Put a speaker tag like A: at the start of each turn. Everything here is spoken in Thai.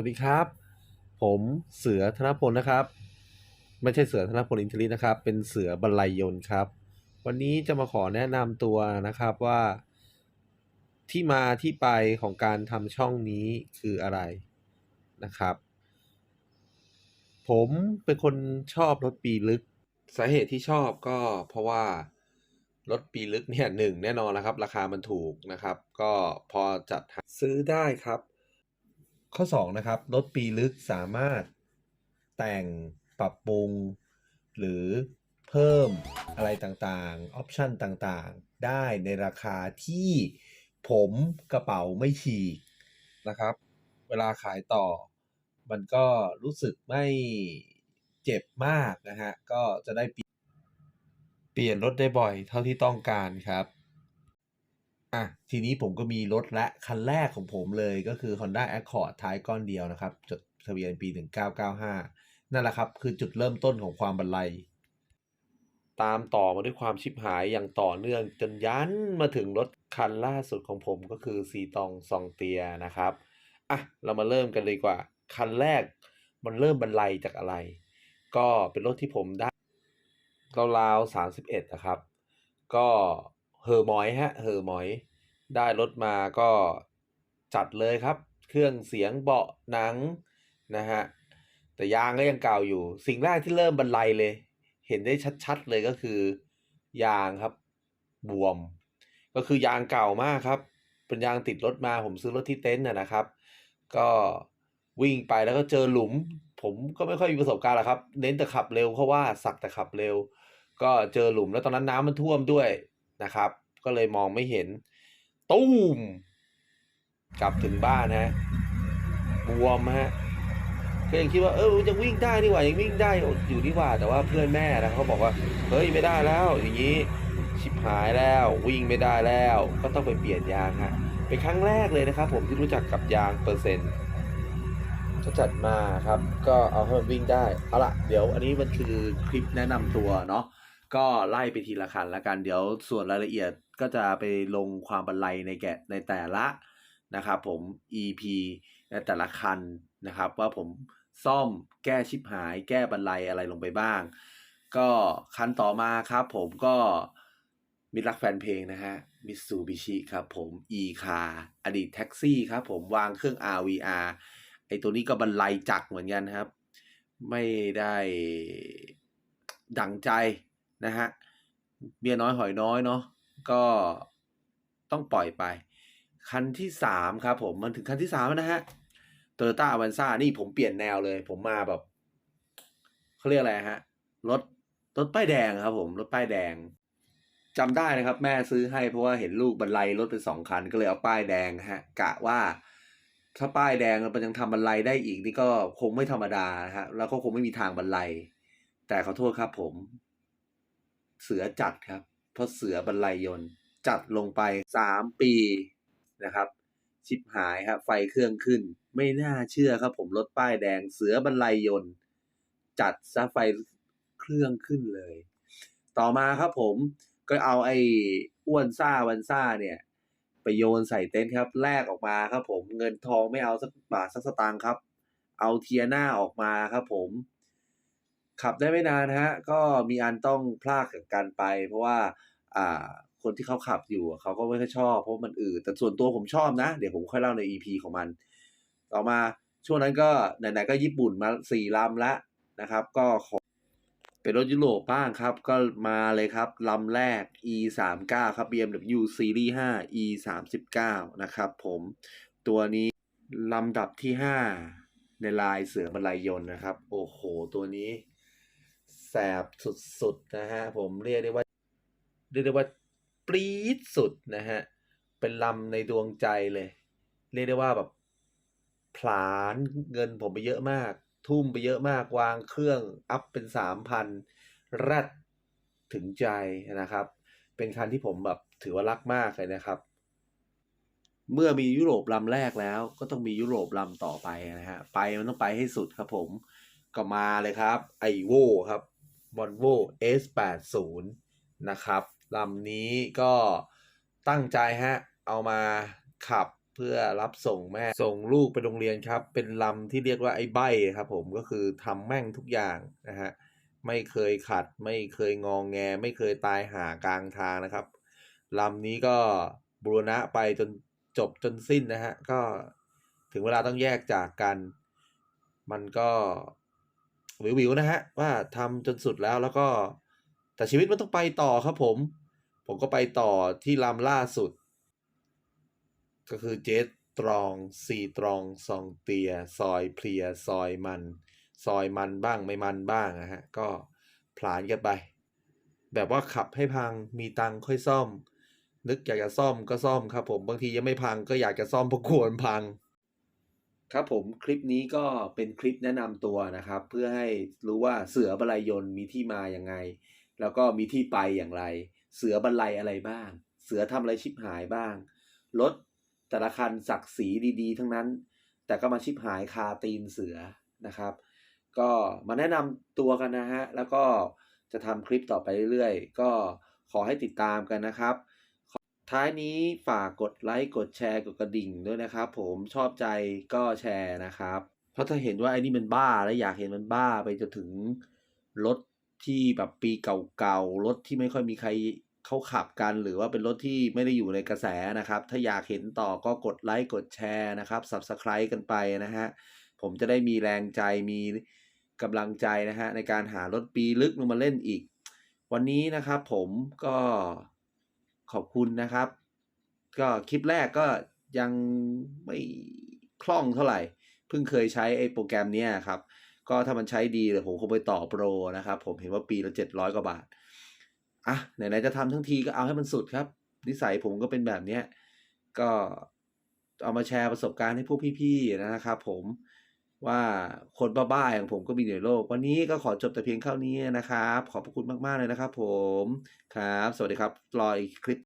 A: วัสดีครับ ผมเสือธนพลนะครับ ไม่ใช่เสือธนพลอินทรินะครับ เป็นเสือบรรลัยยนต์ครับ วันนี้จะมาขอแนะนำตัวนะครับว่า ที่มาที่ไปของการทำช่องนี้คืออะไรนะครับ ผมเป็นคนชอบรถปีลึก สาเหตุที่ชอบก็เพราะว่ารถปีลึกเนี่ยหนึ่งแน่นอนนะครับ ราคามันถูกนะครับ ก็พอจัดซื้อได้ครับ ข้อ 2 นะครับรถปีลึกสามารถแต่งปรับปรุง หรือเพิ่มอะไรต่างๆ ออปชันต่างๆ ได้ในราคาที่ผมกระเป๋าไม่ฉีกนะครับ เวลาขายต่อ มันก็รู้สึกไม่เจ็บมากนะฮะ ก็จะได้เปลี่ยนเปลี่ยนรถได้บ่อยเท่าที่ต้องการครับ อะทีนี้ผมก็มีรถและคันแรกของผมเลยก็คือ Honda Accord ท้ายก้อนเดียวนะครับ จดทะเบียนปี 1995 นั่นแหละครับ คือจุดเริ่มต้นของความบันไลตามต่อมาด้วยความชิบหายอย่างต่อเนื่องจนยันมาถึงรถคันล่าสุดของผมก็คือซีตองซองเตียนะครับ อะ เรามาเริ่มกันเลยกว่า คันแรกมันเริ่มบันไลจากอะไร ก็เป็นรถที่ผมได้ราวๆ31นะครับ ก็ เฮอร์มอยฮะเฮอร์มอย ได้รถมาก็จัดเลยครับ เครื่องเสียงเบาะหนังนะฮะแต่ยางก็ยังเก่าอยู่ สิ่งแรกที่เริ่มบรรลัยเลย เห็นได้ชัดๆเลยก็คือ ยางครับ บวม ก็คือยางเก่ามากครับ เป็นยางติดรถมาผมซื้อรถที่เต็นท์นะครับ ก็วิ่งไปแล้วก็เจอหลุม ผมก็ไม่ค่อยมีประสบการณ์หรอกครับ เน้นแต่ขับเร็วเพราะว่าสักแต่ขับเร็ว ก็เจอหลุมแล้วตอนนั้นน้ำมันท่วมด้วย นะครับ ก็เลยมองไม่เห็น ตู้ม กลับถึงบ้านฮะบวมฮะก็ยังคิดว่าเออยังวิ่งได้นี่หว่ายังวิ่งได้อยู่นี่หว่าแต่ว่าเพื่อนแม่นะเขาบอกว่าเฮ้ยไม่ได้แล้ว อย่างนี้ชิบหายแล้ววิ่งไม่ได้แล้ว ก็ต้องไปเปลี่ยนยางฮะเป็นครั้งแรกเลยนะครับ ผมที่รู้จักกับยางเปอร์เซ็นต์ก็จัดมาครับ ก็เอาให้มันวิ่งได้เอาละเดี๋ยวอันนี้มันคือคลิปแนะนำตัวเนาะ ก็ไล่ไปทีละคันละกันเดี๋ยวส่วนรายละเอียดก็จะไปลงความบรรลัยในแกะในแต่ละนะครับผม EP ในแต่ละคันนะครับ ว่าผมซ่อมแก้ชิบหาย แก้บรรลัยอะไรลงไปบ้าง ก็คันต่อมาครับผมก็มิรักแฟนเพลงนะฮะมิตซูบิชิครับผม e คาอดีตแท็กซี่ครับผมวางเครื่อง RVR ไอตัวนี้ก็บรรลัยจักเหมือนกันครับ ไม่ได้ดังใจ นะฮะเบียร์น้อยหอยน้อยเนาะก็ต้องปล่อยไป คันที่สามครับผมมันถึงคันที่สามนะฮะโตโยต้าอวันซ่านี่ผมเปลี่ยนแนวเลย ผมมาแบบเขาเรียกอะไรฮะรถรถป้ายแดงครับ ผมรถป้ายแดงจำได้นะครับ แม่ซื้อให้เพราะว่าเห็นลูกบรรลัยรถเป็นสองคันก็เลยเอาป้ายแดงฮะ กะว่าถ้าป้ายแดงมันยังทำบรรลัยได้อีกนี่ก็คงไม่ธรรมดานะฮะแล้วก็คงไม่มีทางบรรลัยแต่ขอโทษครับผม เสือจัดครับ เพราะเสือบรรลัยยนต์จัดลงไปสามปีนะครับ ชิบหายครับไฟเครื่องขึ้น ไม่น่าเชื่อครับ ผมรถป้ายแดงเสือบรรลัยยนต์ จัดซะไฟเครื่องขึ้นเลย ต่อมาครับผมก็เอาไอ้อ้วนซ่าวันซ่าเนี่ยไปโยนใส่เต็นท์ครับแลกออกมาครับ ผมเงินทองไม่เอาสักบาทสักสตางค์ครับ เอาเทียน่าออกมาครับ ผม ขับได้ไม่นานฮะ ก็มีอันต้องพลากกับกันไป เพราะว่าอ่าคนที่เขาขับอยู่เขาก็ไม่ค่อยชอบเพราะมันอืดแต่ส่วนตัวผมชอบนะ เดี๋ยวผมค่อยเล่าใน EP ของมัน ต่อมาช่วงนั้นก็ไหนๆก็ญี่ปุ่นมาสี่ลำแล้วนะครับ ก็ขอเป็นรถยุโรปบ้างครับ ก็มาเลยครับลำแรก e 3 9ครับ BMW Series 5 e 3 9นะครับผมตัวนี้ลำดับที่ 5 ในลายเสือบรรลัยยนต์นะครับ โอ้โห ตัวนี้ แสบสุดๆนะฮะผมเรียกได้ว่าเรียกได้ว่าปรี๊ดสุดนะฮะเป็นลำในดวงใจเลย เรียกได้ว่าแบบผลาญเงินผมไปเยอะมาก ทุ่มไปเยอะมากวางเครื่องอัพเป็นสามพันแรดถึงใจนะครับ เป็นคันที่ผมแบบถือว่ารักมากเลยนะครับ เมื่อมียุโรปลำแรกแล้ว ก็ต้องมียุโรปลำต่อไปนะฮะไปมันต้องไปให้สุดครับผมก็มาเลยครับ ไอโวครับ v o l v o S80 นะครับลำนี้ก็ตั้งใจฮะ เอามาขับเพื่อรับส่งแม่ ส่งลูกไปโรงเรียนครับ เป็นลำที่เรียกว่าไอ้ใบครับผมก็คือทำแม่งทุกอย่างนะฮะ ไม่เคยขัด ไม่เคยงองแง ไม่เคยตายหากลางทางนะครับลำนี้ก็บูรณะไปจนจบจนสิ้นนะฮะ ก็ถึงเวลาต้องแยกจากกัน มันก็ วิววิวๆนะฮะว่าทำจนสุดแล้วแล้วก็ แต่ชีวิตมันต้องไปต่อครับผม ผมก็ไปต่อที่ลำล่าสุด ก็คือเจสตรองซีตรองซองเตีย ซอยเพลีย ซอยมัน ซอยมันบ้างไม่มันบ้างนะฮะ ก็ผลานกันไป แบบว่าขับให้พังมีตังค์ค่อยซ่อม นึกอยากจะซ่อมก็ซ่อมครับผมบางทียังไม่พังก็อยากจะซ่อมเพราะกลัวมันพัง ครับผมคลิปนี้ก็เป็นคลิปแนะนำตัวนะครับ เพื่อให้รู้ว่าเสือบรรลัยยนต์มีที่มาอย่างไง แล้วก็มีที่ไปอย่างไร เสือบรรลัยอะไรบ้าง เสือทำอะไรชิบหายบ้างรถแต่ละคันศักดิ์ศรีดีๆ ทั้งนั้น แต่ก็มาชิบหายคาตีนเสือนะครับ ก็มาแนะนำตัวกันนะฮะแล้วก็จะทำคลิปต่อไปเรื่อยๆ ก็ขอให้ติดตามกันนะครับ ท้ายนี้ฝากกดไลค์กดแชร์กดกระดิ่งด้วยนะครับผมชอบใจก็แชร์นะครับ เพราะถ้าเห็นว่าไอ้นี่มันบ้าแล้วอยากเห็นมันบ้าไปจนถึงรถที่แบบปีเก่าๆรถที่ไม่ค่อยมีใครเขาขับกัน หรือว่าเป็นรถที่ไม่ได้อยู่ในกระแสนะครับ ถ้าอยากเห็นต่อก็กดไลค์กดแชร์นะครับ Subscribe กันไปนะฮะผมจะได้มีแรงใจมีกำลังใจนะฮะในการหารถปีลึกลงมาเล่นอีก วันนี้นะครับผมก็ ขอบคุณนะครับ ก็คลิปแรกก็ยังไม่คล่องเท่าไหร่ เพิ่งเคยใช้ไอ้โปรแกรมเนี้ยครับ ก็ถ้ามันใช้ดีเดี๋ยวผมคงไปต่อโปรนะครับ ผมเห็นว่าปีละเจ็ดร้อยกว่าบาท อะ ไหนๆจะทำทั้งทีก็เอาให้มันสุดครับ นิสัยผมก็เป็นแบบเนี้ยก็เอามาแชร์ประสบการณ์ให้พวกพี่ๆนะครับผมว่าคนบ้าๆอย่างผมก็มีในโลก วันนี้ก็ขอจบแต่เพียงเท่านี้นะครับ ขอบพระคุณมากๆเลยนะครับผมครับ สวัสดีครับรออีกคลิป